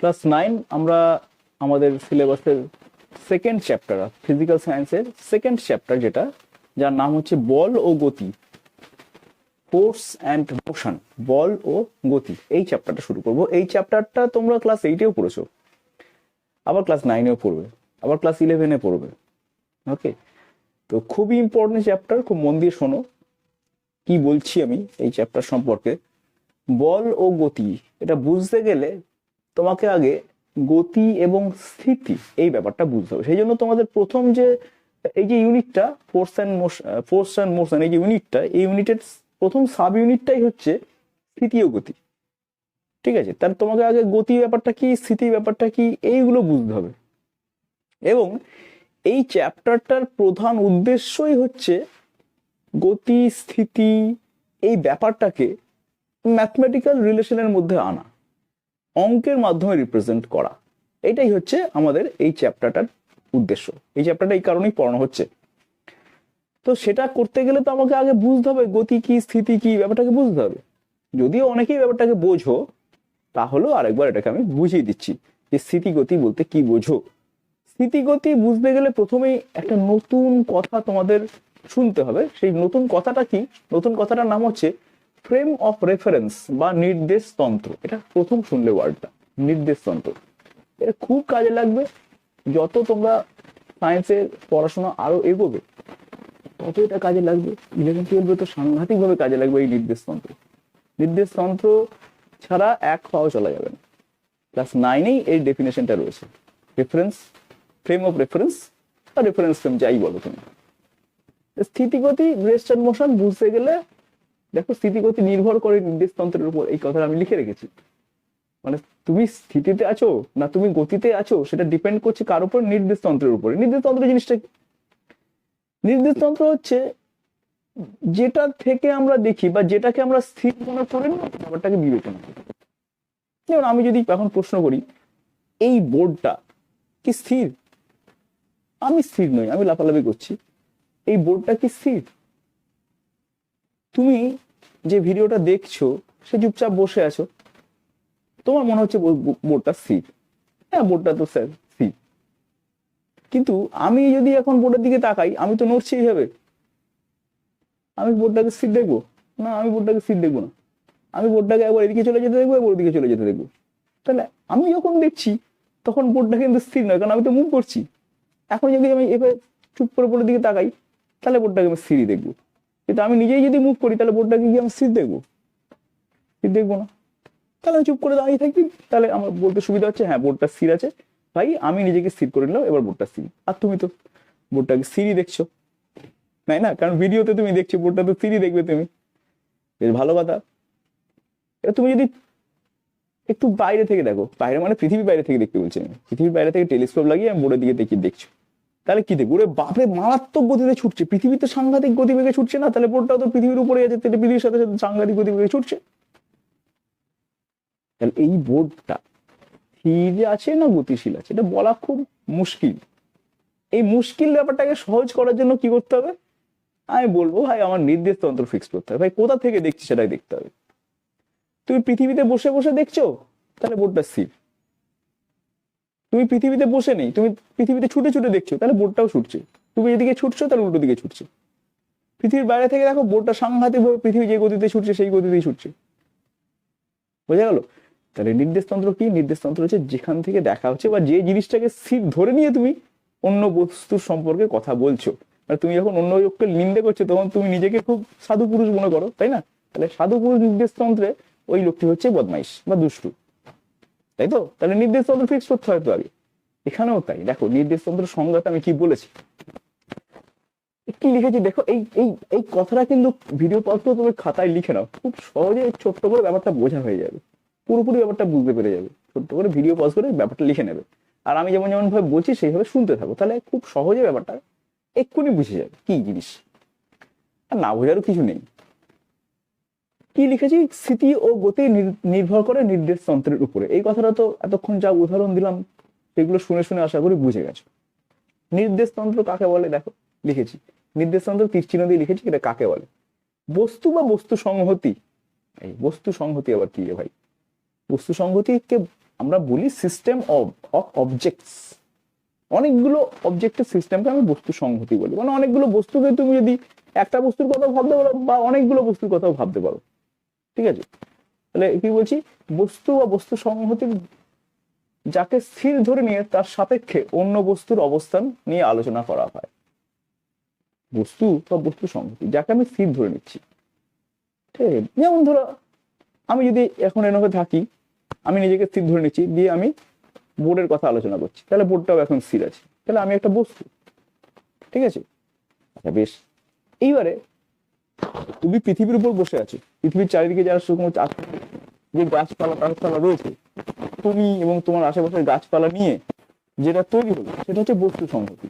Class nine আমরা আমাদের সিলেবাসের second chapter physical science second chapter যেটা, যার নাম হচ্ছে বল ও গতি। ফোর্স অ্যান্ড মোশন বল ও গতি। এই চ্যাপ্টারটা শুরু করব। এই চ্যাপ্টারটা তোমরা ক্লাস এইটেও পড়েছো। আবার ক্লাস নাইনেও পড়বে। আবার ক্লাস ইলেভেনে পড়বে। ওকে তো খুবই ইম্পর্টেন্ট চ্যাপ্টার খুব মন দিয়ে শোনো। কি বলছি আমি এই চ্যাপ্টার সম্পর্কে? বল ও গতি। এটা বুঝতে গেলে তোমাকে আগে গতি এবং স্থিতি এই ব্যাপারটা বুঝতে হবে। সেই জন্য তোমাদের প্রথম যে, এই যে ইউনিটটা force and motion force and motion এই যে ইউনিটটা, এই ইউনিটের প্রথম সাব ইউনিটটাই হচ্ছে ও গতি। ঠিক আছে? তাহলে তোমাকে আগে গতি ব্যাপারটা কি, স্থিতি ব্যাপারটা কি, এইগুলো বুঝতে হবে। এবং এই চ্যাপ্টারটার প্রধান উদ্দেশ্যই হচ্ছে গতি, স্থিতি, এই ব্যাপারটাকে ম্যাথমেটিক্যাল রিলেশনের মধ্যে আনা। অঙ্কের মাধ্যমে রিপ্রেজেন্ট করা। এটাই হচ্ছে আমাদের এই চ্যাপ্টারটার উদ্দেশ্য। এই চ্যাপ্টারটা এই কারণেই পড়ানো হচ্ছে। তো সেটা করতে গেলে তো আমাকে আগে বুঝতে হবে, গতি কি, স্থিতি কি, ব্যাপারটাকে বুঝতে হবে। যদিও অনেকেই ব্যাপারটাকে বোঝো, তাহলেও আরেকবার এটাকে আমি বুঝিয়ে দিচ্ছি যে স্থিতিগতি বলতে কি বোঝো। স্থিতিগতি বুঝতে গেলে প্রথমেই একটা নতুন কথা তোমাদের শুনতে হবে। সেই নতুন কথাটা কি? নতুন কথাটার নাম হচ্ছে ফ্রেম অফ রেফারেন্স বা নির্দেশ তন্ত্র, এটা প্রথম শুনলে ওয়ার্ডটা নির্দেশ তন্ত্র। এটা খুব কাজে লাগবে, যত তোমরা সায়েন্সের পড়াশোনা আরও এগোবে, তত এটা কাজে লাগবে। ইলেভেন টুয়েলভে তো সাংঘাতিকভাবে কাজে লাগবে এই নির্দেশ তন্ত্র। নির্দেশ তন্ত্র ছাড়া এক পাও চলা যাবে না। ক্লাস নাইনেই এর ডেফিনেশনটা রয়েছে। রেফারেন্স ফ্রেম অফ রেফারেন্স বা রেফারেন্স ফ্রেম যাই বলো তুমি। স্থিতিগতি রেস্ট মোশন বুঝতে গেলে দেখো স্থিতিগতি নির্ভর করে নির্দেশ তন্ত্রের উপর এই কথাটা আমি লিখে রেখেছি। মানে তুমি স্থিতিতে আছো না তুমি গতিতে আছো সেটা ডিপেন্ড করছে কার উপর? নির্দেশ তন্ত্রের উপরে। নির্দেশ তন্ত্র জিনিসটা কি? নির্দেশ তন্ত্র হচ্ছে যেটা থেকে আমরা দেখি বা যেটাকে আমরা স্থির মনে করি ব্যাপারটাকে বিবেচনা করি। যেমন আমি যদি এখন প্রশ্ন করি, এই বোর্ডটা কি স্থির? আমি স্থির নই, আমি লাফালাফি করছি। এই বোর্ডটা কি স্থির? তুমি যে ভিডিওটা দেখছ, সে চুপচাপ বসে আছো। তোমার মনে হচ্ছে বোর্ডটা স্থির। হ্যাঁ বোর্ডটা তো স্যার স্থির। কিন্তু আমি যদি এখন বোর্ডের দিকে তাকাই, আমি তো নড়ছি এইভাবে। আমি বোর্ডটাকে সিট দেখব? না, আমি বোর্ডটাকে সিট দেখব না। আমি বোর্ডটাকে একবার এদিকে চলে যেতে দেখব, একবার ওদিকে চলে যেতে দেখব। তাহলে আমি যখন দেখছি, তখন বোর্ডটা কিন্তু স্থির নয়, কারণ আমি তো মুভ করছি। এখন যদি আমি এভাবে চুপ করে বোর্ডের দিকে তাকাই, তাহলে বোর্ডটাকে আমি স্থিরই দেখব। কিন্তু আমি নিজেই যদি মুভ করি, তাহলে বোর্ডটাকে কি আমি স্থির দেখব। স্থির দেখব না। তাহলে আমি চুপ করে দাঁড়িয়ে থাকি। তাহলে আমার বলতে সুবিধা হচ্ছে। হ্যাঁ বোর্ডটা স্থির আছে। ভাই, আমি নিজেকে স্থির করে নিলাম, এবার বোর্ডটা স্থির আর তুমি তো বোর্ডটাকে স্থিরই দেখছ। তাই না? কারণ ভিডিওতে তুমি দেখছ বোর্ডটা তো সিরি দেখবে তুমি। বেশ ভালো কথা। এবার তুমি যদি একটু বাইরে থেকে দেখো, বাইরে মানে পৃথিবীর বাইরে থেকে দেখতে বলছি আমি। পৃথিবীর বাইরে থেকে টেলিস্কোপ লাগিয়ে আমি বোর্ডের দিকে দেখি, দেখছ। তাহলে কি দেখব? বাপরে, মারাত্মক গতিতে ছুটছে। পৃথিবীতে সাংঘাতিক গতিবেগে ছুটছে না? তাহলে বোর্ডটাও তো পৃথিবীর উপরে আছে। তাহলে পৃথিবীর সাথে সাথে সাংঘাতিক গতিবেগে ছুটছে। তাহলে এই বোর্ডটা স্থির আছে না গতিশীল আছে? এটা বলা খুব মুশকিল। এই মুশকিল ব্যাপারটাকে সহজ করার জন্য কি করতে হবে? আমি বলব, ভাই, আমার নির্দেশ তন্ত্র ফিক্স করতে হবে। ভাই, কোথা থেকে দেখছি সেটাই দেখতে হবে। তুমি পৃথিবীতে বসে বসে দেখছ? তাহলে বোর্ডটা স্থির। তুমি পৃথিবীতে বসে নেই, তুমি পৃথিবীতে ছুটে ছুটে দেখছ, তাহলে বোর্ডটাও ছুটছে। তুমি এদিকে ছুটছো, তাহলে উল্টো দিকে ছুটছে। পৃথিবীর বাইরে থেকে দেখো বোর্ডটা সাংঘাতিকভাবে পৃথিবী যে গতিতে ছুটছে, সেই গতিতেই ছুটছে। বোঝা গেল? তাহলে নির্দেশতন্ত্র কি? নির্দেশতন্ত্র হচ্ছে যেখান থেকে দেখা হচ্ছে বা যে জিনিসটাকে স্থির ধরে নিয়ে তুমি অন্য বস্তুর সম্পর্কে কথা বলছো। মানে তুমি যখন অন্য লোককে নিন্দে করছ, তখন তুমি নিজেকে খুব সাধু পুরুষ মনে করো, তাই না? তাহলে সাধু পুরুষ নির্দেশতন্ত্রে ওই লোকটি হচ্ছে বদমাইশ বা দুষ্টু। তাই তো তাহলে নির্দেশ তন্ত্র ফিক্স করতে হয় তো আগে। এখানেও তাই। দেখো নির্দেশতন্ত্র সংজ্ঞাটা আমি কি বলেছি? কি লিখেছি, দেখো, এই এই এই কথাটা কিন্তু ভিডিও পত্র তুমি খাতায় লিখে নাও। খুব সহজে ছোট্ট করে ব্যাপারটা বোঝা হয়ে যাবে। পুরোপুরি ব্যাপারটা বুঝতে পেরে যাবে। ছোট্ট করে ভিডিও পজ করে ব্যাপারটা লিখে নেবে। আর আমি যেমন যেমন ভাবে বলছি, সেইভাবে শুনতে থাকো। তাহলে খুব সহজে ব্যাপারটা এক্ষুনি বুঝে যাবে। কি জিনিস? আর না বোঝারও কিছু নেই। কি লিখেছি? স্মৃতি ও গতি নির- নির্ভর করে নির্দেশ তন্ত্রের উপরে। এই কথাটা তো এতক্ষণ যা উদাহরণ দিলাম, সেগুলো শুনে শুনে আশা করি বুঝে গেছো। নির্দেশ তন্ত্র কাকে বলে? দেখো, লিখেছি। নির্দেশ তন্ত্র তীর দিয়ে লিখেছি এটা কাকে বলে? বস্তু বা বস্তু সংহতি। এই বস্তু সংহতি আবার কি ভাই? বস্তু সংহতিকে আমরা বলি সিস্টেম অফ অফ অবজেক্টস অনেকগুলো অবজেক্টের সিস্টেমকে আমি বস্তু সংহতি বলি। মানে অনেকগুলো বস্তুকে তুমি যদি একটা বস্তুর কথা ভাবতে পারো বা অনেকগুলো বস্তুর কথাও ভাবতে পারো। ঠিক আছে? তাহলে কি বলছি? বস্তু বা বস্তু সংহতি যাকে স্থির ধরে নিয়ে তার সাপেক্ষে অন্য বস্তুর অবস্থান নিয়ে আলোচনা করা হয়। বস্তু বা বস্তু সংহতি, যাকে আমি স্থির ধরে নিচ্ছি। ঠিক আছে? যেমন ধরো, আমি যদি এখন এনকে থাকি, আমি নিজেকে স্থির ধরে নিচ্ছি, দিয়ে আমি বোর্ডের কথা আলোচনা করছি, তাহলে বোর্ডটাও এখন স্থির আছে। তাহলে আমি একটা বস্তু। ঠিক আছে? আচ্ছা বেশ। এইবারে তুমি পৃথিবীর উপর বসে আছো। পৃথিবীর চারিদিকে যারা শুকনো চাষ যে গাছপালা টাছপালা রয়েছে, তুমি এবং তোমার আশেপাশের গাছপালা নিয়ে যেটা তৈরি হলো, সেটা হচ্ছে বস্তু সংহতি।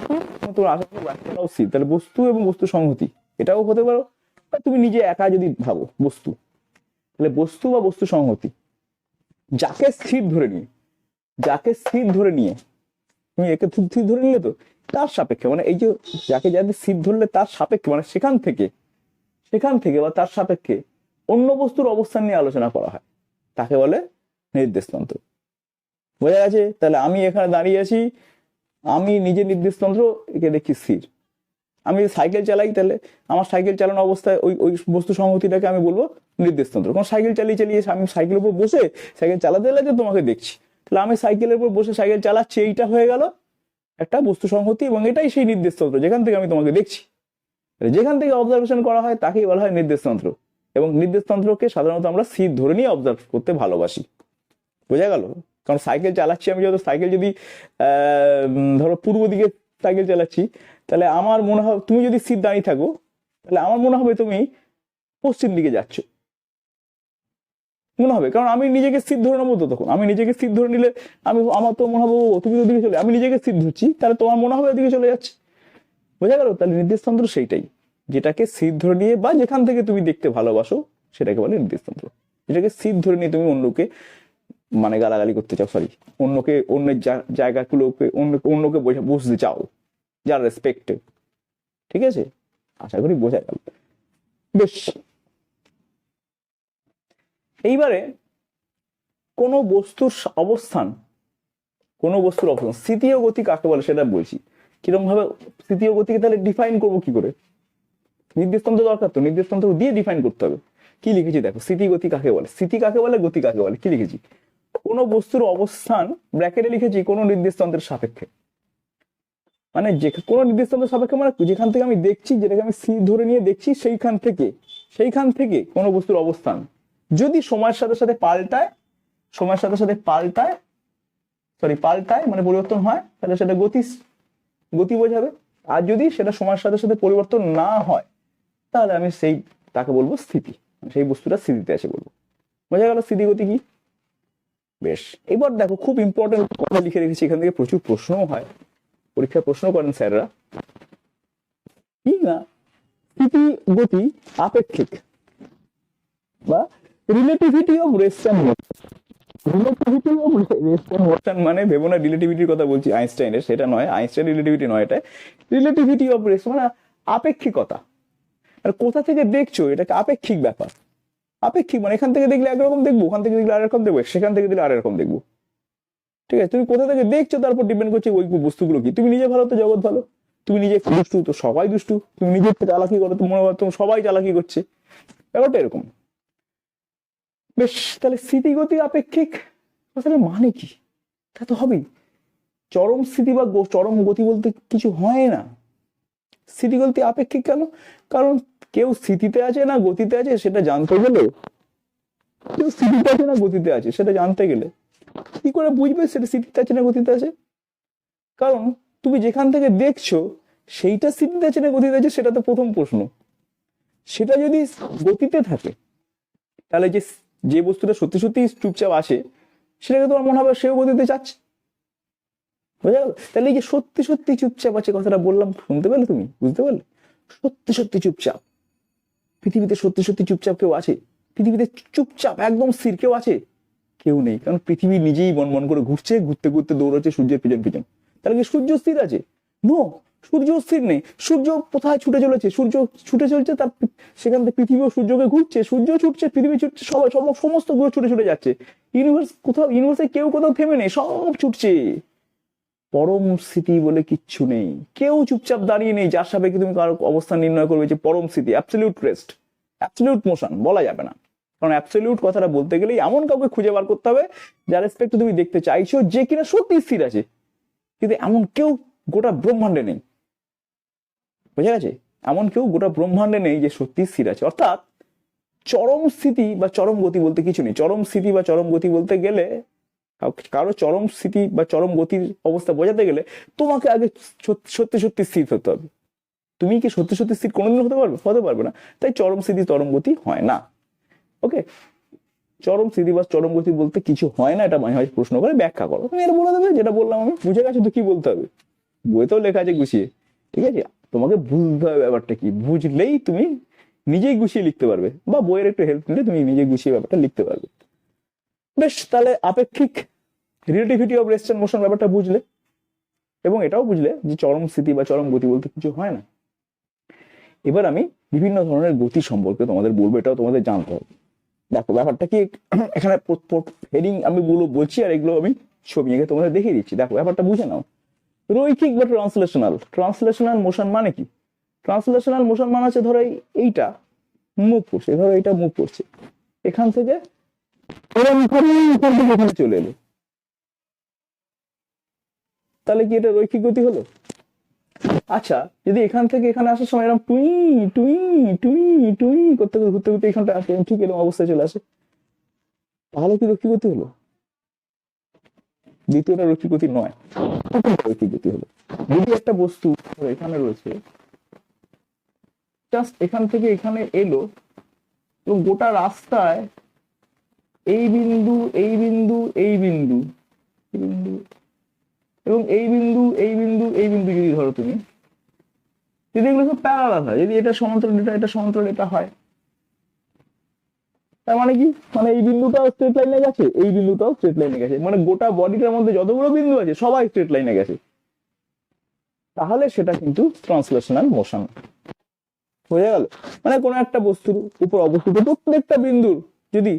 স্থির তোমার আশেপাশের গাছপালাও স্থির তাহলে বস্তু এবং বস্তু সংহতি, এটাও হতে পারো। তুমি নিজে একা যদি ভাবো বস্তু, তাহলে বস্তু বা বস্তু সংহতি, যাকে স্থির ধরে নিয়ে, যাকে স্থির ধরে নিয়ে, তুমি একে স্থির ধরে নিলে তো তার সাপেক্ষে মানে এই যে যাকে যাদের স্থির ধরলে তার সাপেক্ষে মানে সেখান থেকে সেখান থেকে বা তার সাপেক্ষে অন্য বস্তুর অবস্থান নিয়ে আলোচনা করা হয়। তাকে বলে নির্দেশতন্ত্র। বোঝা গেছে? তাহলে আমি এখানে দাঁড়িয়ে আছি, আমি নিজে নির্দেশতন্ত্র, একে দেখি স্থির। আমি সাইকেল চালাই, তাহলে আমার সাইকেল চালানো অবস্থায় ওই ওই বস্তু সংহতিটাকে আমি বলব নির্দেশতন্ত্র। কারণ সাইকেল চালিয়ে চালিয়ে আমি সাইকেলের উপর বসে সাইকেল চালাতে লাগে তোমাকে দেখছি। তাহলে আমি সাইকেলের উপর বসে সাইকেল চালাচ্ছি, এইটা হয়ে গেল একটা বস্তু সংহতি এবং এটাই সেই নির্দেশতন্ত্র যেখান থেকে আমি তোমাকে দেখছি। যেখান থেকে অবজারভেশন করা হয়, তাকেই বলা হয় নির্দেশতন্ত্র। এবং নির্দেশতন্ত্রকে সাধারণত আমরা সিট ধরে নিয়ে অবজার্ভ করতে ভালোবাসি। বোঝা গেল? কারণ সাইকেল চালাচ্ছি আমি যত সাইকেল যদি ধরো পূর্ব দিকে সাইকেল চালাচ্ছি, তাহলে আমার মনে হবে তুমি যদি সিট দাঁড়িয়ে থাকো, তাহলে আমার মনে হবে তুমি পশ্চিম দিকে যাচ্ছ। মনে হবে, কারণ আমি নিজেকে স্থির ধরে নেব তো তখন। আমি নিজেকে স্থির ধরে নিলে আমি, আমার তো মনে হবে তুমি তো ওদিকে চলে, আমি নিজেকে স্থির ধরছি, তাহলে তোমার মনে হবে ওদিকে চলে যাচ্ছে। বোঝা গেল, তাহলে নির্দেশতন্ত্র সেইটাই। যেটাকে স্থির ধরে নিয়ে বা যেখান থেকে তুমি দেখতে ভালোবাসো, সেটাকে বলে নির্দেশতন্ত্র। যেটাকে স্থির ধরে নিয়ে তুমি অন্যকে মানে গালাগালি করতে চাও সরি অন্যকে, অন্যের জায়গাগুলোকে, অন্য, অন্যকে বোঝা- বুঝতে চাও, যার রেসপেক্টে ঠিক আছে? আশা করি বোঝা গেল। বেশ। এইবারে কোনো বস্তুর অবস্থান, কোনো বস্তুর অবস্থান স্থিতি ও গতি কাকে বলে সেটা বলছি। কীরকম ভাবে ও গতিকে তাহলে ডিফাইন করব কি করে? নির্দেশতন্ত্র দরকার তো নির্দেশতন্ত্র দিয়ে ডিফাইন করতে হবে। কি লিখেছি দেখো, স্থিতি গতি কাকে বলে? স্থিতি কাকে বলে, গতি কাকে বলে? কি লিখেছি? কোনো বস্তুর অবস্থান ব্র্যাকেটে লিখেছি কোনো নির্দেশতন্ত্রের সাপেক্ষে। মানে যে কোনো নির্দেশতন্ত্রের সাপেক্ষে মানে যেখান থেকে আমি দেখছি, যেটাকে আমি সি ধরে নিয়ে দেখছি, সেইখান থেকে সেইখান থেকে কোনো বস্তুর অবস্থান। যদি সময়ের সাথে সাথে পাল্টায়, সময়ের সাথে সাথে পাল্টায় সরি পাল্টায় মানে পরিবর্তন হয়, তাহলে সেটা গতি গতি বোঝাবে। আর যদি সেটা সময়ের সাথে সাথে পরিবর্তন না হয়, তাহলে আমি সেই, তাকে বলব স্থিতি। সেই বস্তুটা স্থিতিতে আছে বলব। বোঝা গেল স্থিতি গতি কি? বেশ। এবার দেখো, খুব ইম্পর্টেন্ট কথা লিখে রেখেছি। এখান থেকে প্রচুর প্রশ্নও হয়। পরীক্ষায় প্রশ্ন করেন স্যাররা। কি না? স্থিতি গতি আপেক্ষিক বা রিলেটিভিটি অফ রেস্ট অ্যান্ড মানে ভেবো না রিলেটিভিটির কথা বলছি, আইনস্টাইনের, সেটা নয়, আইনস্টাইন রিলেটিভিটি নয় এটা। রিলেটিভিটি অফ রেস্ট মানে আপেক্ষিকতা। আর কোথা থেকে দেখছ এটাকে আপেক্ষিক ব্যাপার? আপেক্ষিক মানে এখান থেকে দেখলে একরকম দেখব, ওখান থেকে দেখলে আরেকরকম দেখব, সেখান থেকে দিলে আরেকরকম দেখব। ঠিক আছে, তুমি কোথা থেকে দেখছ তারপর ডিপেন্ড করছে ওই বস্তুগুলো কি? তুমি নিজে ভালো তো, জগৎ ভালো। তুমি নিজে দুষ্টু তো, সবাই দুষ্টু। তুমি নিজের চালাকি করো তো মনে হয় তোমার সবাই চালাকি করছে। ব্যাপারটা এরকম। বেশ, তাহলে স্থিতিগতি আপেক্ষিক? আসলে মানে কি? তা তো হবেই। চরম স্থিতি বা চরম গতি বলতে কিছু হয় না। স্থিতিগতি আপেক্ষিক কেন? কারণ কেউ স্থিতিতে আছে না গতিতে আছে, সেটা জানতে গেলে কেউ স্থিতিতে আছে না গতিতে আছে, সেটা জানতে গেলে। কি করে বুঝবে সেটা স্থিতিতে আছে না গতিতে আছে? কারণ তুমি যেখান থেকে দেখছ, সেইটা স্থিতিতে আছে না গতিতে আছে, সেটা তো প্রথম প্রশ্ন। সেটা যদি গতিতে থাকে, তাহলে যে যে বস্তুটা সত্যি সত্যি চুপচাপ আসে, সেটাকে তোমার মনে হবে সেও গতিতে চাচ্ছে বোঝা গেল? তাহলে এই যে সত্যি সত্যি চুপচাপ আছে কথাটা বললাম, শুনতে পেলে তুমি? বুঝতে পারলে? সত্যি সত্যি চুপচাপ। পৃথিবীতে সত্যি সত্যি চুপচাপ কেউ আছে? পৃথিবীতে চুপচাপ একদম স্থির কেউ আছে? কেউ নেই, কারণ পৃথিবী নিজেই বন বন করে ঘুরছে, ঘুরতে ঘুরতে দৌড়াচ্ছে সূর্যের পিছন পিছন। তাহলে কি সূর্য স্থির আছে? নো সূর্য স্থির নেই। সূর্য কোথায় ছুটে চলেছে? সূর্য ছুটে চলছে তার সেখান থেকে পৃথিবীও সূর্যকে ঘুরছে। সূর্য ছুটছে, পৃথিবী ছুটছে, সবাই সম- সমস্ত গ্রহ ছুটে ছুটে যাচ্ছে। ইউনিভার্স কোথাও ইউনিভার্সে কেউ কোথাও থেমে নেই, সব ছুটছে। পরম স্থিতি বলে কিচ্ছু নেই। কেউ চুপচাপ দাঁড়িয়ে নেই, যার সাপেক্ষে তুমি কারও অবস্থান নির্ণয় করবে যে পরম স্থিতি অ্যাবসলিউট রেস্ট অ্যাবসলিউট মোশন বলা যাবে না। কারণ অ্যাবসলিউট কথাটা বলতে গেলে এমন কাউকে খুঁজে বার করতে হবে যার রেসপেক্ট তুমি দেখতে চাইছো, যে কিনা সত্যি স্থির আছে। কিন্তু এমন কেউ গোটা ব্রহ্মাণ্ডে নেই। বোঝা গেছে? এমন কেউ গোটা ব্রহ্মাণ্ডে নেই যে সত্যি স্থির আছে। অর্থাৎ চরম স্থিতি বা চরম গতি বলতে কিছু নেই। চরম স্থিতি বা চরম গতি বলতে গেলে কারও চরম স্থিতি বা চরম গতির অবস্থা বোঝাতে গেলে তোমাকে আগে সত্যি সত্যি স্থির হতে হবে। তুমি কি সত্যি সত্যি স্থির কোনোদিন হতে পারবে? হতে পারবে না। তাই চরম স্থিতি, চরম গতি হয় না। ওকে? চরম স্থিতি বা চরম গতি বলতে কিছু হয় না, এটা মাঝে মাঝে প্রশ্ন করে, ব্যাখ্যা করো। তুমি এটা বলে দেবে, যেটা বললাম আমি, বুঝে গেছো তো কি বলতে হবে? বইতেও লেখা আছে গুছিয়ে। ঠিক আছে? তোমাকে বুঝতে হবে ব্যাপারটা কি? বুঝলেই তুমি নিজেই গুছিয়ে লিখতে পারবে বা বইয়ের একটু হেল্প নিলে তুমি নিজে গুছিয়ে ব্যাপারটা লিখতে পারবে। বেশ, তাহলে আপেক্ষিক রিলেটিভিটি অফ রেস্ট মোশন ব্যাপারটা বুঝলে এবং এটাও বুঝলে যে চরম স্থিতি বা চরম গতি বলতে কিছু হয় না। এবার আমি বিভিন্ন ধরনের গতি সম্পর্কে তোমাদের বলব, এটাও তোমাদের জানতে হবে। দেখো, ব্যাপারটা কি, এখানে হেডিং আমি বলো, বলছি আর এগুলো আমি ছবি এঁকে তোমাদের দেখিয়ে দিচ্ছি। দেখো, ব্যাপারটা বুঝে নাও। রৈখিক বা ট্রান্সলেশনাল ট্রান্সলেশনাল মোশন মানে কি? ট্রান্সলেশনাল মোশন মানে হচ্ছে ধরো এইটা মুভ করছে, ধরো এইটা মুভ করছে। এখান থেকে এখানে চলে এলো। তাহলে কি এটা রৈখিক গতি হলো? আচ্ছা যদি এখান থেকে এখানে আসার সময় এরকম টুই টুই টুই টুই করতে করতে ঘুরতে ঘুরতে এখানটা আসে, ঠিক এরকম অবস্থায় চলে আসে, তাহলে কি রৈখিক গতি হলো? দ্বিতীয়টা রৈখিক গতি নয়। প্রথমটা রৈখিক গতি হলো। যদি একটা বস্তু এখানে রয়েছে জাস্ট এখান থেকে এখানে এলো, এবং গোটা রাস্তায় এই বিন্দু এই বিন্দু এই বিন্দু বিন্দু, এবং এই বিন্দু এই বিন্দু এই বিন্দু যদি ধরো তুমি, যদি এগুলো সব প্যারালাল হয়, যদি এটা সমান্তরাল, এটা এটা সমান্তরাল, এটা হয় তার মানে কি? মানে এই বিন্দুটাও স্ট্রেট লাইনে গেছে, এই বিন্দুটাও স্ট্রেট লাইনে গেছে। মানে গোটা বডিটার মধ্যে যতগুলো বিন্দু আছে, সবাই স্ট্রেট লাইনে গেছে। তাহলে সেটা কিন্তু ট্রান্সলেশনাল মোশন হয়ে গেল? মানে কোনো একটা বস্তুর উপর অবস্থিত প্রত্যেকটা বিন্দুর যদি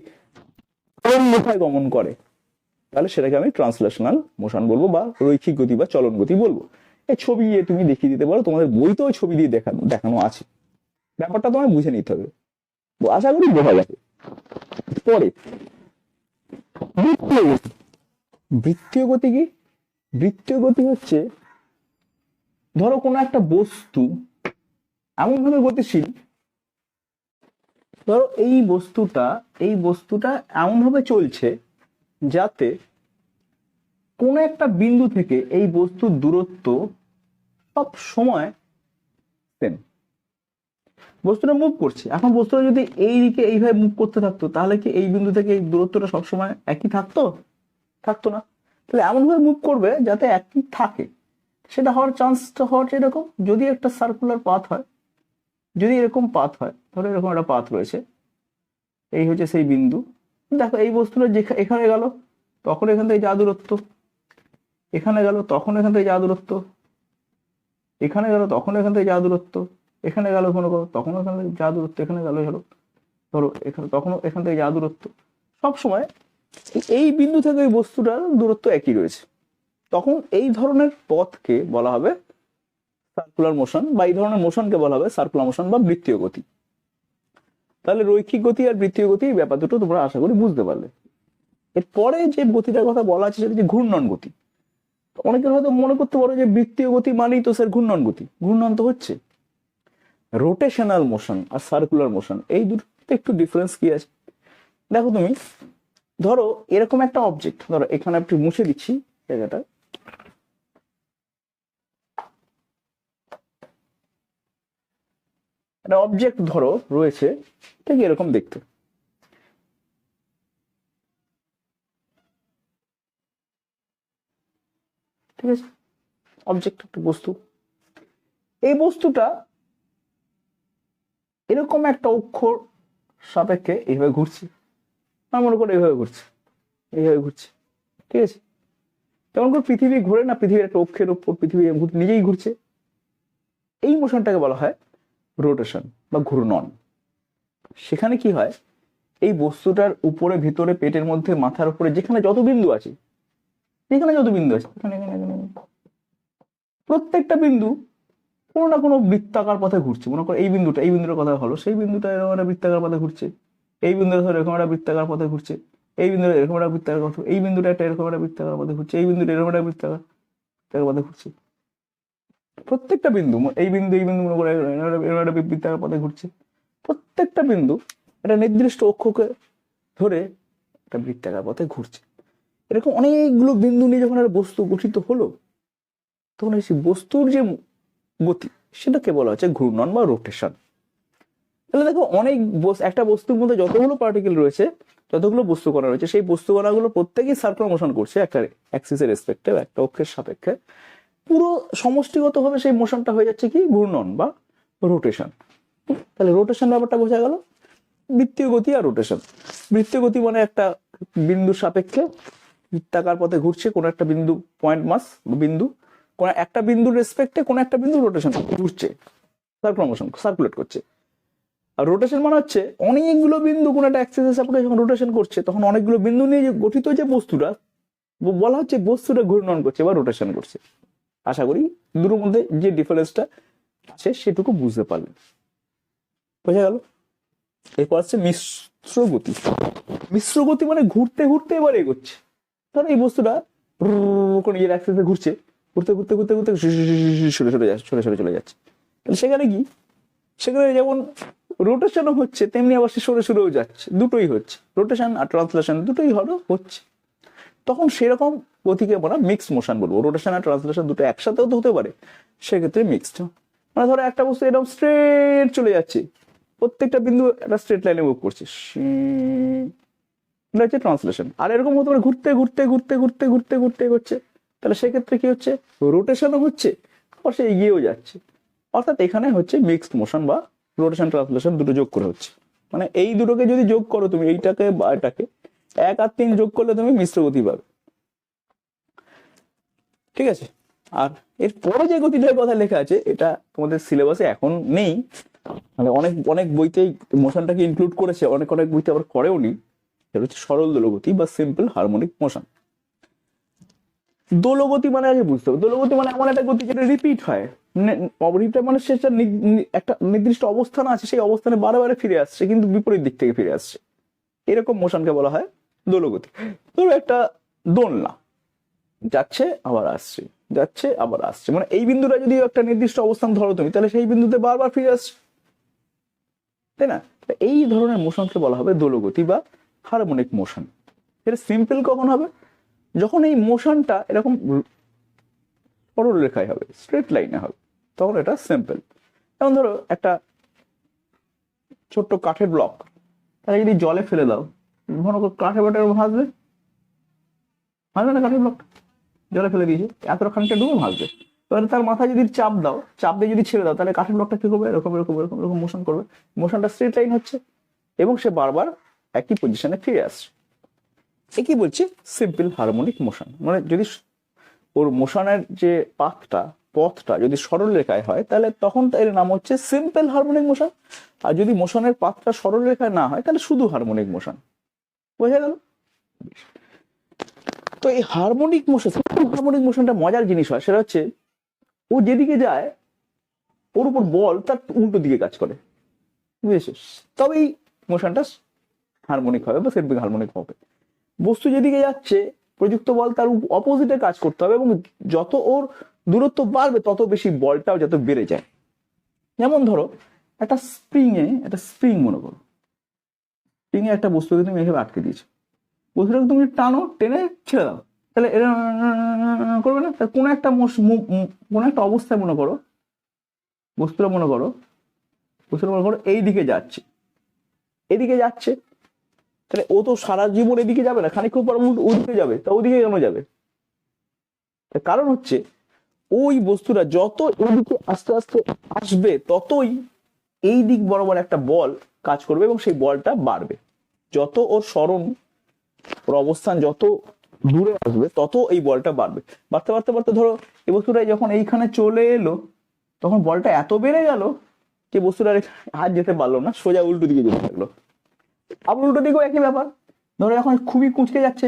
রেখায় গমন করে, তাহলে সেটাকে আমি ট্রান্সলেশনাল মোশন বলব বা রৈখিক গতি বা চলন গতি বলব। এই ছবি দিয়ে তুমি দেখিয়ে দিতে পারো, তোমাদের বইতেও ছবি দিয়ে দেখানো দেখানো আছে। ব্যাপারটা তোমায় বুঝে নিতে হবে। আশা করি বোঝা যাবে পরে, বৃত্তীয় গতি। বৃত্তীয় গতি কি? বৃত্তীয় গতি হচ্ছে, ধরো কোনো একটা বস্তু এমন ভাবে গতিশীল, ধরো এই বস্তুটা এই বস্তুটা এমন ভাবে চলছে যাতে কোনো একটা বিন্দু থেকে এই বস্তুর দূরত্ব সব সময় সেম বস্তুটা মুভ করছে। এখন বস্তুটা যদি এই দিকে এইভাবে মুভ করতে থাকতো, তাহলে কি এই বিন্দু থেকে এই দূরত্বটা সবসময় একই থাকতো? থাকতো না। তাহলে এমনভাবে মুভ করবে যাতে একই থাকে। সেটা হওয়ার চান্সটা হওয়ার এরকম, যদি একটা সার্কুলার পাথ হয়, যদি এরকম পাথ হয়, ধরো এরকম একটা পাথ রয়েছে, এই হচ্ছে সেই বিন্দু। দেখো এই বস্তুটা যেখানে এখানে গেল, তখন এখান থেকে যা দূরত্ব। এখানে গেল, তখন এখান থেকে যা দূরত্ব। এখানে গেল, তখন এখান থেকে যা দূরত্ব। এখানে গেল কোনো কোনো তখন এখান থেকে যা দূরত্ব এখানে গেল, ধরো ধরো, এখানে তখনও এখান থেকে যা দূরত্ব। সব সময় এই বিন্দু থেকে ওই বস্তুটার দূরত্ব একই রয়েছে। তখন এই ধরনের পথকে বলা হবে সার্কুলার মোশন বা এই ধরনের মোশনকে বলা হবে সার্কুলার মোশন বা বৃত্তীয় গতি। তাহলে রৈখিক গতি আর বৃত্তীয় গতি এই ব্যাপার দুটো তোমরা আশা করি বুঝতে পারলে। এরপরে যে গতিটার কথা বলা আছে সেটা হচ্ছে ঘূর্ণন গতি। অনেকের হয়তো মনে করতে পারো যে বৃত্তীয় গতি মানেই তো স্যার ঘূর্ণন গতি। ঘূর্ণন তো হচ্ছে। রোটেশনাল মোশন আর সার্কুলার মোশন এই দুটোতে একটু ডিফারেন্স কি আছে? দেখো তুমি, ধরো এরকম একটা অবজেক্ট ধরো এখানে একটু মুছে দিচ্ছি জায়গাটা। একটা অবজেক্ট ধরো রয়েছে ঠিক এরকম দেখতে? ঠিক আছে? অবজেক্ট একটা বস্তু। এই বস্তুটা এরকম একটা অক্ষর সাপেক্ষে এইভাবে ঘুরছে আমার মনে করে এইভাবে ঘুরছে এইভাবে ঘুরছে ঠিক আছে যেমন করে পৃথিবী ঘুরে না পৃথিবীর একটা অক্ষের উপর পৃথিবী নিজেই ঘুরছে এই মোশনটাকে বলা হয় রোটেশন বা ঘূর্ণন সেখানে কি হয় এই বস্তুটার উপরে ভিতরে পেটের মধ্যে মাথার উপরে যেখানে যত বিন্দু আছে যেখানে যত বিন্দু আছে প্রত্যেকটা বিন্দু কোনো না কোনো বৃত্তাকার পথে ঘুরছে। মনে করো এই বিন্দুটা, এই বিন্দুটার কথা হলো, সেই বিন্দুটা এরকম একটা বৃত্তাকার পথে ঘুরছে। এই বিন্দুটা ধরো এরকম একটা বৃত্তাকার পথে ঘুরছে। এই বিন্দুটা এরকম একটা বৃত্তাকার পথে এই বিন্দুটা একটা এরকম একটা বৃত্তাকার পথে ঘুরছে। এই বিন্দুটা এরকম একটা বৃত্তাকার বৃত্তাকার পথে ঘুরছে। প্রত্যেকটা বিন্দু এই বিন্দু এই বিন্দু, মনে করে এরকম একটা বৃত্তাকার পথে ঘুরছে। প্রত্যেকটা বিন্দু একটা নির্দিষ্ট অক্ষকে ধরে একটা বৃত্তাকার পথে ঘুরছে। এরকম অনেকগুলো বিন্দু নিয়ে যখন একটা বস্তু গঠিত হলো, তখন এই সেই বস্তুর যে গতি, সেটাকে বলা হচ্ছে ঘূর্ণন বা রোটেশন তাহলে দেখো অনেক একটা বস্তুর মধ্যে যতগুলো পার্টিকেল রয়েছে, যতগুলো বস্তু কণা রয়েছে, সেই বস্তু কণাগুলো প্রত্যেকেই সার্কুলার মোশন করছে একটা অ্যাক্সিসের রেসপেক্টে একটা অক্ষের সাপেক্ষে। পুরো সমষ্টিগতভাবে সেই মোশনটা হয়ে যাচ্ছে কি? ঘূর্ণন বা রোটেশন তাহলে রোটেশন ব্যাপারটা বোঝা গেল। বৃত্তীয় গতি আর রোটেশন বৃত্তীয় গতি মানে একটা বিন্দুর সাপেক্ষে বৃত্তাকার পথে ঘুরছে কোনো একটা বিন্দু পয়েন্ট মাস বিন্দু। কোন একটা বিন্দুর রেসপেক্টে কোন একটা বিন্দু রোটেশন ঘুরছে সার্কুলার সার্কুলেট করছে। আর রোটেশন মানে হচ্ছে অনেকগুলো বিন্দু কোন একটা অ্যাক্সিসের সাপেক্ষে যখন রোটেশন করছে, তখন অনেকগুলো বিন্দু নিয়ে যে গঠিত যে বস্তুটা বলা হচ্ছে বস্তুটা ঘূর্ণন করছে বা রোটেশন করছে। আশা করি দুটোর মধ্যে যে ডিফারেন্সটা আছে সেটুকু বুঝতে পারলেন। বোঝা গেল? এরপর আসছে মিশ্র গতি। মিশ্র গতি মানে ঘুরতে ঘুরতে এবার এগোচ্ছে। ধরো এই বস্তুটা কোনো নিজের অ্যাক্সিসে ঘুরছে ঘুরতে ঘুরতে ঘুরতে ঘুরতে সরে সরে যাচ্ছে সরে সরে চলে যাচ্ছে তাহলে সেখানে কি সেখানে যেমন রোটেশনও হচ্ছে তেমনি আবার সে সরে সরেও যাচ্ছে দুটোই হচ্ছে রোটেশন আর ট্রান্সলেশন দুটোই হলো হচ্ছে তখন সেরকম গতিকে আমরা মিক্স মোশন বলব রোটেশন আর ট্রান্সলেশন দুটো একসাথেও তো হতে পারে সেক্ষেত্রে মিক্সড মানে ধরো একটা বস্তু এরকম স্ট্রেট চলে যাচ্ছে প্রত্যেকটা বিন্দু একটা স্ট্রেট লাইনে মুভ করছে এটা হচ্ছে ট্রান্সলেশন আর এরকম হতে পারে ঘুরতে ঘুরতে ঘুরতে ঘুরতে ঘুরতে ঘুরতে করছে তাহলে সেক্ষেত্রে কি হচ্ছে? রোটেশনও হচ্ছে, আবার সে এগিয়েও যাচ্ছে। অর্থাৎ এখানে হচ্ছে মিক্সড মোশন বা রোটেশন ট্রান্সলেশন দুটো যোগ করে হচ্ছে। মানে এই দুটোকে যদি যোগ করো তুমি, এইটাকে বা এটাকে, এক আর তিন যোগ করলে তুমি মিশ্র গতি পাবে। ঠিক আছে? আর এর পরে যে গতিটার কথা লেখা আছে, এটা তোমাদের সিলেবাসে এখন নেই। মানে অনেক অনেক বইতেই মোশনটাকে ইনক্লুড করেছে, অনেক অনেক বইতে আবার করেও নি সেটা হচ্ছে সরল দোলগতি বা সিম্পল হারমোনিক মোশন দোলগতি মানে আগে বুঝতে হবে। দোলগতি মানে এমন একটা গতি যেটা রিপিট হয়। মানে সেটা একটা নির্দিষ্ট অবস্থান আছে, সেই অবস্থানে বারে ফিরে আসছে, কিন্তু বিপরীত দিক থেকে ফিরে আসছে। এরকম মোশনকে বলা হয় দোলগতি। ধরো একটা দোলনা। যাচ্ছে, আবার আসছে। যাচ্ছে, আবার আসছে। মানে এই বিন্দুটা যদি একটা নির্দিষ্ট অবস্থান ধরো তুমি, তাহলে সেই বিন্দুতে বারবার ফিরে আসছে। তাই না? এই ধরনের মোশনকে বলা হবে দোলগতি বা হারমোনিক মোশন এটা সিম্পল কখন হবে? যখন এই মোশনটা এরকম সরল রেখায় হবে স্ট্রেট লাইনে হবে, তখন এটা সিম্পল যেমন ধরো একটা ছোট্ট কাঠের ব্লক তাকে যদি জলে ফেলে দাও, মনে করো কাঠের এরকম ভাসবে। ভাসবে না কাঠের ব্লকটা জলে ফেলে দিয়েছে, এতটা খানিকটা ডুবে ভাসবে। এবারে তার মাথায় যদি চাপ দাও, চাপ দিয়ে যদি ছেড়ে দাও, তাহলে কাঠের ব্লকটা কি করবে এরকম এরকম এরকম এরকম মোশন করবে। মোশনটা স্ট্রেট লাইন হচ্ছে, এবং সে বারবার একই পজিশনে ফিরে আসছে। একই বলছি? সিম্পল হারমোনিক মোশন মানে যদি ওর মোশনের যে পাথটা পথটা যদি সরল রেখায় হয়, তাহলে তখন এর নাম হচ্ছে সিম্পল হারমোনিক মোশন আর যদি মোশনের পাথটা সরল রেখায় না হয়, তাহলে শুধু হারমোনিক মোশন বোঝা গেল? তো এই হারমোনিক মোশন সিম্পল হারমোনিক মোশনটা মজার জিনিস হয়, সেটা হচ্ছে ও যেদিকে যায়, ওর উপর বল তার উল্টো দিকে কাজ করে। বুঝেছিস? তবেই মোশনটা হারমোনিক হবে বা সিম্পল হারমোনিক হবে। বস্তু যেদিকে যাচ্ছে, প্রযুক্ত বল তার অপোজিটে কাজ করতে হবে এবং যত ওর দূরত্ব বাড়বে, তত বেশি বলটাও যত বেড়ে যায়। যেমন ধরো, একটা স্প্রিং এ, একটা স্প্রিং মনে করো। স্প্রিং এ একটা বস্তুকে তুমি এভাবে আটকে দিয়েছ, বস্তুটাকে তুমি টানো, টেনে ছেড়ে দাও। তাহলে এরা করবে না? কোনো একটা কোনো একটা অবস্থায় মনে করো, বস্তুটা মনে করো, বস্তুটা মনে করো এই দিকে যাচ্ছে। এদিকে যাচ্ছে তাহলে ও তো সারা জীবন এদিকে যাবে না, খানিকক্ষণ পর ওদিকে যাবে, তা ওদিকে কেন যাবে? কারণ হচ্ছে, ওই বস্তুটা যত এদিকে আস্তে আস্তে আসবে, ততই এই দিক বরাবর একটা বল কাজ করবে এবং সেই বলটা বাড়বে। যত ওর স্মরণ, ওর অবস্থান যত দূরে আসবে, তত এই বলটা বাড়বে। বাড়তে বাড়তে বাড়তে ধরো এই বস্তুটা যখন এইখানে চলে এলো, তখন বলটা এত বেড়ে গেল যে বস্তুটা আর যেতে পারল না, সোজা উল্টো দিকে যেতে থাকল আবার উল্টো দিকেও একই ব্যাপার। ধরো এখন খুবই কুঁচকে যাচ্ছে,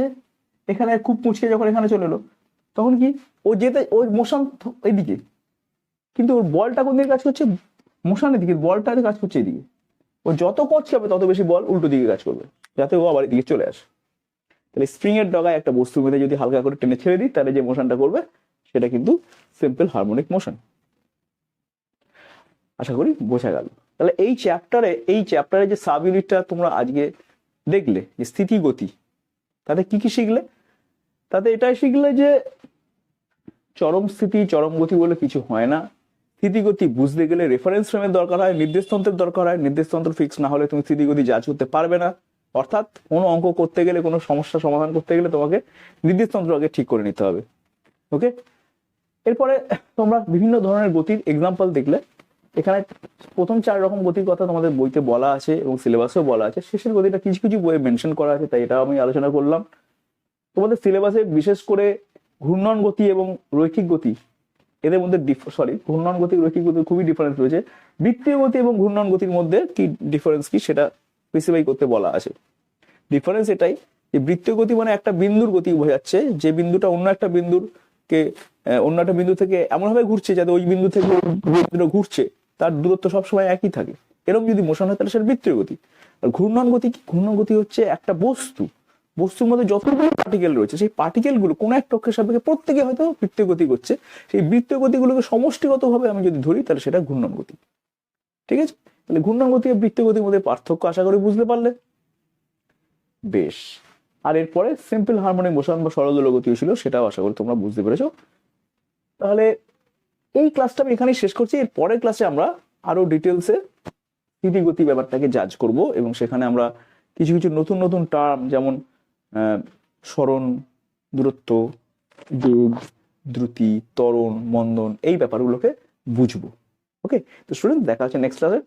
এখানে খুব কুঁচকে যখন এখানে চলে এলো, তখন কি ও যেতে ওর মোশন এইদিকে। কিন্তু ওর বলটা কোন দিকে কাজ করছে? মোশনের দিকে, বলটা কাজ করছে এদিকে ও যত কচকে হবে তত বেশি বল উল্টো দিকে কাজ করবে, যাতে ও আবার এদিকে চলে আসে। তাহলে স্প্রিং এর ডগায় একটা বস্তু মেঝে যদি হালকা করে টেনে ছেড়ে দিই, তাহলে যে মোশনটা করবে, সেটা কিন্তু সিম্পল হারমোনিক মোশন আশা করি বোঝা গেল। তাহলে এই চ্যাপ্টারে এই চ্যাপ্টারে যে সাব ইউনিটটা তোমরা আজকে দেখলে, যে স্থিতি গতি, তাতে কি কি শিখলে? তাতে এটাই শিখলে যে চরম স্থিতি, চরম গতি বলে কিছু হয় না। স্থিতিগতি বুঝতে গেলে রেফারেন্স ফ্রেমের দরকার হয় নির্দেশতন্ত্রের দরকার হয়। নির্দেশতন্ত্র ফিক্স না হলে তুমি স্থিতিগতি যাচ করতে পারবে না। অর্থাৎ কোনো অঙ্ক করতে গেলে, কোনো সমস্যা সমাধান করতে গেলে তোমাকে নির্দেশতন্ত্র আগে ঠিক করে নিতে হবে। ওকে এরপরে তোমরা বিভিন্ন ধরনের গতির এক্সাম্পল দেখলে। এখানে প্রথম চার রকম গতির কথা তোমাদের বইতে বলা আছে এবং সিলেবাসেও বলা আছে। শেষের গতিটা কিছু কিছু বইয়ে মেনশন করা আছে, তাই এটা আমি আলোচনা করলাম। তোমাদের সিলেবাসে বিশেষ করে ঘূর্ণন গতি এবং রৈখিক গতি, এদের মধ্যে সরি ঘূর্ণন গতি, রৈখিক গতি খুবই ডিফারেন্স রয়েছে। বৃত্তীয় গতি এবং ঘূর্ণন গতির মধ্যে কি ডিফারেন্স কি সেটা স্পেসিফাই করতে বলা আছে। ডিফারেন্স এটাই যে বৃত্তীয় গতি মানে একটা বিন্দুর গতি বোঝাচ্ছে যে বিন্দুটা অন্য একটা বিন্দুর কে অন্য একটা বিন্দু থেকে এমনভাবে ঘুরছে যাতে ওই বিন্দু থেকে ঘুরছে। তার দূরত্ব সবসময় একই থাকে। এরকম যদি মোশন হয়, তাহলে সেটা বৃত্তীয় গতি। আর ঘূর্ণন গতি কি? ঘূর্ণন গতি হচ্ছে একটা বস্তু। বস্তুর মধ্যে যতগুলো পার্টিকেল রয়েছে, সেই পার্টিকেলগুলো কোনো একটা অক্ষের সাপেক্ষে প্রত্যেকে হয়তো বৃত্তীয় গতি করছে। সেই বৃত্তীয় গতিগুলোকে সমষ্টিগতভাবে আমি যদি ধরি, তাহলে সেটা ঘূর্ণন গতি। ঠিক আছে? তাহলে ঘূর্ণন গতি আর বৃত্তীয় গতির মধ্যে পার্থক্য আশা করি বুঝতে পারলে। বেশ। আর এরপরে সিম্পল হারমোনিক মোশন বা সরল গতিও ছিল, সেটাও আশা করি তোমরা বুঝতে পেরেছ। তাহলে এই ক্লাসটা আমি এখানেই শেষ করছি। এর পরের ক্লাসে আমরা আরও ডিটেলসে স্থিতিগতি ব্যাপারটাকে জাজ করব এবং সেখানে আমরা কিছু কিছু নতুন নতুন টার্ম যেমন স্মরণ, দূরত্ব বেগ দ্রুতি, ত্বরণ, মন্দন এই ব্যাপারগুলোকে বুঝব। ওকে তো স্টুডেন্ট দেখা হচ্ছে নেক্সট ক্লাসে